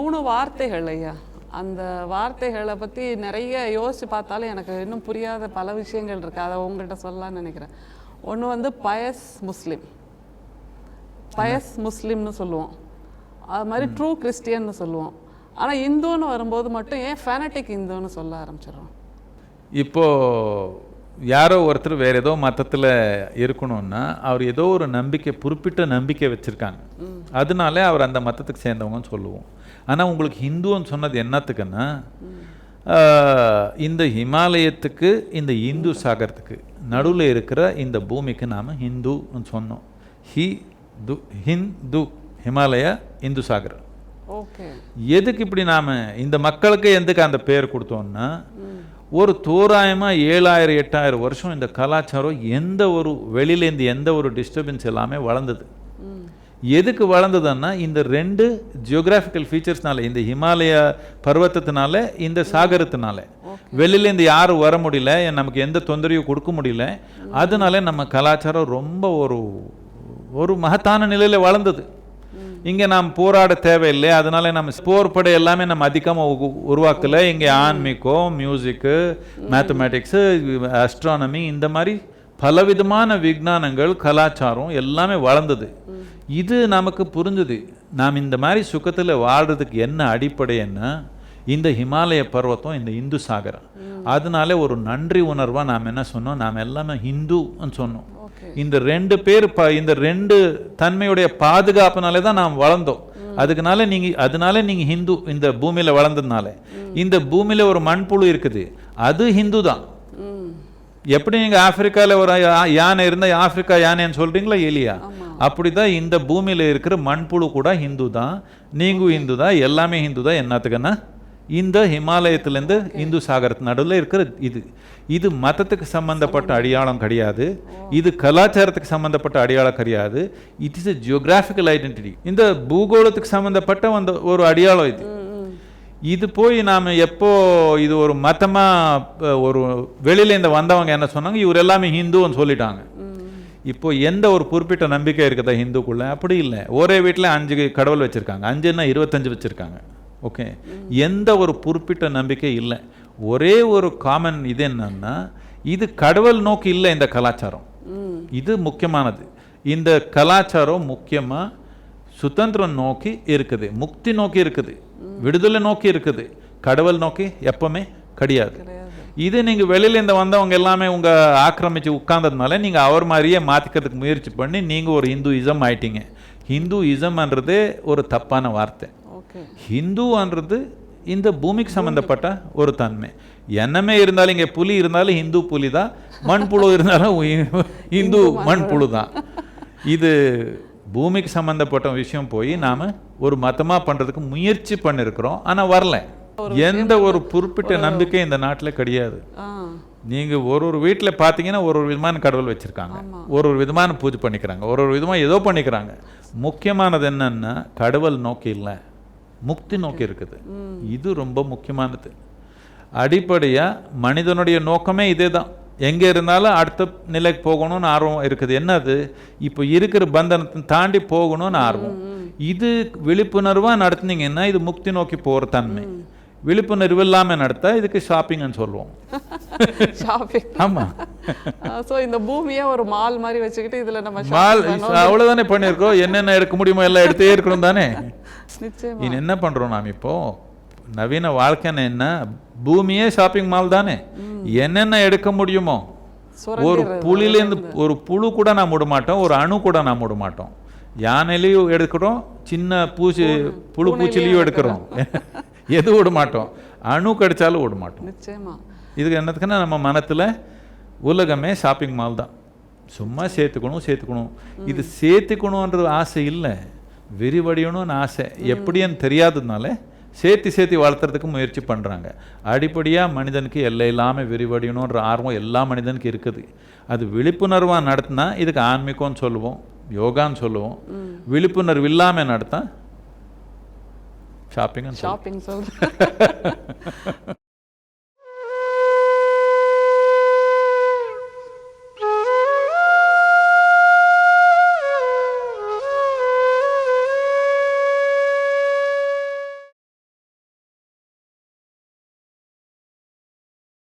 மூணு வார்த்தைகள் ஐயா. அந்த வார்த்தைகளை பற்றி நிறைய யோசிச்சு பார்த்தாலும் எனக்கு இன்னும் புரியாத பல விஷயங்கள் இருக்குது அதை உங்கள்கிட்ட சொல்லலாம்னு நினைக்கிறேன். ஒன்று வந்து பயஸ் முஸ்லீம். பயஸ் முஸ்லீம்னு சொல்லுவோம். அது மாதிரி ட்ரூ கிறிஸ்டியன்னு சொல்லுவோம். ஆனால் இந்துன்னு வரும்போது மட்டும் ஏன் ஃபேனட்டிக் இந்துன்னு சொல்ல ஆரம்பிச்சிடுறோம்? இப்போ யாரோ ஒருத்தர் வேற ஏதோ மதத்தில் இருக்கணும்னா அவர் ஏதோ ஒரு நம்பிக்கை குறிப்பிட்ட நம்பிக்கை வச்சிருக்காங்க. அதனால அவர் அந்த மதத்துக்கு சேர்ந்தவங்கன்னு சொல்லுவோம். ஆனால் உங்களுக்கு ஹிந்துன்னு சொன்னது என்னத்துக்குன்னா இந்த ஹிமாலயத்துக்கு இந்த இந்து சாகரத்துக்கு நடுவில் இருக்கிற இந்த பூமிக்கு நாம் ஹிந்துன்னு சொன்னோம். ஹி து ஹிந்து ஹிமாலய இந்து சாகரம். ஓகே. எதுக்கு இப்படி நாம இந்த மக்களுக்கு எதுக்கு அந்த பேர் கொடுத்தோம்னா ஒரு தோராயமாக ஏழாயிரம் எட்டாயிரம் வருஷம் இந்த கலாச்சாரம் எந்த ஒரு வெளியிலேருந்து எந்த ஒரு டிஸ்டர்பன்ஸ் எல்லாமே வளர்ந்தது. எதுக்கு வளர்ந்ததுன்னா இந்த ரெண்டு ஜியோகிராஃபிக்கல் ஃபீச்சர்ஸ்னால இந்த ஹிமாலய பர்வத்தத்தினால இந்த சாகரத்தினால. வெளியிலேருந்து யாரும் வர முடியல நமக்கு எந்த தொந்தரவும் கொடுக்க முடியல. அதனால நம்ம கலாச்சாரம் ரொம்ப ஒரு ஒரு மகத்தான நிலையில் வளர்ந்தது. இங்கே நாம் போராட தேவையில்லை அதனால நம்ம போர் படை எல்லாமே நம்ம அதிகமாக உருவாக்கல. இங்கே ஆன்மீகம் மியூசிக்கு மேத்தமேட்டிக்ஸு அஸ்ட்ரானமி இந்த மாதிரி பலவிதமான விஞ்ஞானங்கள் கலாச்சாரம் எல்லாமே வளர்ந்தது. இது நமக்கு புரிஞ்சுது. நாம் இந்த மாதிரி சுகத்தில் வாழ்றதுக்கு என்ன அடிப்படை என்ன? இந்த ஹிமாலய பர்வத்தம் இந்த இந்து சாகரம். அதனால ஒரு நன்றி உணர்வாக நாம் என்ன சொன்னோம்? நாம் எல்லாமே ஹிந்துன்னு சொன்னோம். இந்த ரெண்டு பேர் ப இந்த ரெண்டு தன்மையுடைய பாதுகாப்புனாலே தான் நாம் வளர்ந்தோம். அதுக்குனால நீங்க அதனால நீங்க ஹிந்து இந்த பூமியில வளர்ந்ததுனால. இந்த பூமியில ஒரு மண்புழு இருக்குது. அது ஹிந்து தான் எப்படி நீங்க ஆப்பிரிக்கால ஒரு யானை இருந்தா ஆப்பிரிக்கா யானைன்னு சொல்றீங்களா எலியா? அப்படிதான் இந்த பூமியில இருக்கிற மண்புழு கூட ஹிந்து தான் நீங்களும் ஹிந்து தான் எல்லாமே ஹிந்து தான். என்னத்துக்குன்னா இந்த ஹிமாலயத்திலேருந்து இந்து சாகரத்து நடுவில் இருக்கிற இது. இது மதத்துக்கு சம்பந்தப்பட்ட அடையாளம் கிடையாது. இது கலாச்சாரத்துக்கு சம்பந்தப்பட்ட அடையாளம் கிடையாது. It is a geographical identity இந்த பூகோளத்துக்கு சம்பந்தப்பட்ட அந்த ஒரு அடையாளம் இது. இது போய் நாம் எப்போ இது ஒரு மதமாக ஒரு வெளியில இந்த வந்தவங்க என்ன சொன்னாங்க? இவர் எல்லாமே ஹிந்துன்னு சொல்லிட்டாங்க. இப்போ எந்த ஒரு குறிப்பிட்ட நம்பிக்கை இருக்குதா ஹிந்துக்குள்ள? அப்படி இல்லை. ஒரே வீட்டில் அஞ்சு கடவுள் வச்சுருக்காங்க. அஞ்சுன்னா இருபத்தஞ்சு வச்சுருக்காங்க. ஓகே? எந்த ஒரு குறிப்பிட்ட நம்பிக்கை இல்லை. ஒரே ஒரு காமன் இது என்னன்னா இது கடவுள் நோக்கி இல்லை இந்த கலாச்சாரம். இது முக்கியமானது. இந்த கலாச்சாரம் முக்கியமாக சுதந்திரம் நோக்கி இருக்குது முக்தி நோக்கி இருக்குது விடுதலை நோக்கி இருக்குது கடவுள் நோக்கி எப்பவுமே கிடையாது. இது நீங்க வெளியில இருந்து வந்தவங்க எல்லாமே உங்க ஆக்கிரமிச்சு உட்கார்ந்ததுனால நீங்க அவர் மாதிரியே மாத்திக்கிறதுக்கு முயற்சி பண்ணி நீங்க ஒரு இந்துயிசம் ஆயிட்டீங்க. ஹிந்துயிசம்ன்றது ஒரு தப்பான வார்த்தை. ஓகே. ஹிந்துன்றது இந்த பூமிக்கு சம்பந்தப்பட்ட ஒரு தன்மை. என்னமே இருந்தாலும் இங்கே புலி இருந்தாலும் ஹிந்து புலி தான் மண்புழு இருந்தாலும் இந்து மண்புழு. தான் இது பூமிக்கு சம்பந்தப்பட்ட விஷயம் போய் நாம ஒரு மதமா பண்றதுக்கு முயற்சி பண்ணிருக்கிறோம் ஆனா வரல. எந்த ஒரு குறிப்பிட்ட நம்பிக்கை இந்த நாட்டுல கிடையாது. ஆ. நீங்க ஒரு ஒரு வீட்டில் பார்த்தீங்கன்னா ஒரு ஒரு விதமான கடவுள் வச்சிருக்காங்க. ஒரு ஒரு விதமான பூஜை பண்ணிக்கிறாங்க. ஒரு ஒரு விதமா ஏதோ பண்ணிக்கிறாங்க. முக்கியமானது என்னன்னா கடவுள் நோக்கி இல்லை. முக்தி நோக்கி இருக்குது. இது ரொம்ப முக்கியமானது. அடிப்படையா மனிதனுடைய நோக்கமே இதே தான் எங்கே இருந்தாலும் அடுத்த நிலைக்கு போகணும்னு ஆர்வம் இருக்குது. என்னது? இப்போ இருக்கிற பந்தனத்தை தாண்டி போகணும்னு ஆர்வம். இது விழிப்புணர்வா நடத்துனீங்கன்னா இது முக்தி நோக்கி போகிற தன்மை. விழிப்புணர்வு இல்லாமல் நடத்தா இதுக்கு ஷாப்பிங்னு சொல்லுவோம். ஷாப்பிங் ஆமா. ஸோ இந்த பூமியை ஒரு மால் மாதிரி வச்சுக்கிட்டு இதுல நம்ம மால். அவ்வளவுதானே பண்ணியிருக்கோம். என்னென்ன எடுக்க முடியுமோ எல்லாம் எடுத்தே இருக்கணும் தானே? என்ன பண்றோம் நாம் இப்போ? நவீன வாழ்க்கைன்னு என்ன? பூமியே ஷாப்பிங் மால் தானே. என்னென்ன எடுக்க முடியுமோ? ஒரு. புலிலேருந்து ஒரு புழு கூட நான் விட மாட்டோம் ஒரு அணு கூட நான் விட மாட்டோம். யானையிலையும் எடுக்கிறோம் சின்ன பூச்சி புழு பூச்சிலையும் எடுக்கிறோம். எது விட மாட்டோம். அணு கடிச்சாலும் விட மாட்டோம். நிச்சயமா. இதுக்கு என்னத்துக்குன்னா நம்ம மனத்துல உலகமே ஷாப்பிங் மால் தான். சும்மா சேர்த்துக்கணும் சேர்த்துக்கணும். இது சேர்த்துக்கணுன்ற ஆசை இல்லை. விரிவடையணும்னு ஆசை. எப்படின்னு தெரியாததுனால சேர்த்து சேர்த்து வளர்த்துறதுக்கு முயற்சி பண்றாங்க. அடிப்படையா மனிதனுக்கு எல்லை இல்லாமல் விரிவடையணுன்ற ஆர்வம் எல்லா மனிதனுக்கு இருக்குது. அது விழிப்புணர்வா நடத்தினா இதுக்கு ஆன்மீகம்னு சொல்லுவோம் யோகான்னு சொல்லுவோம். விழிப்புணர்வு இல்லாம நடத்தா ஷாப்பிங்னு சொல்லுவோம் ஷாப்பிங் சொல்றேன்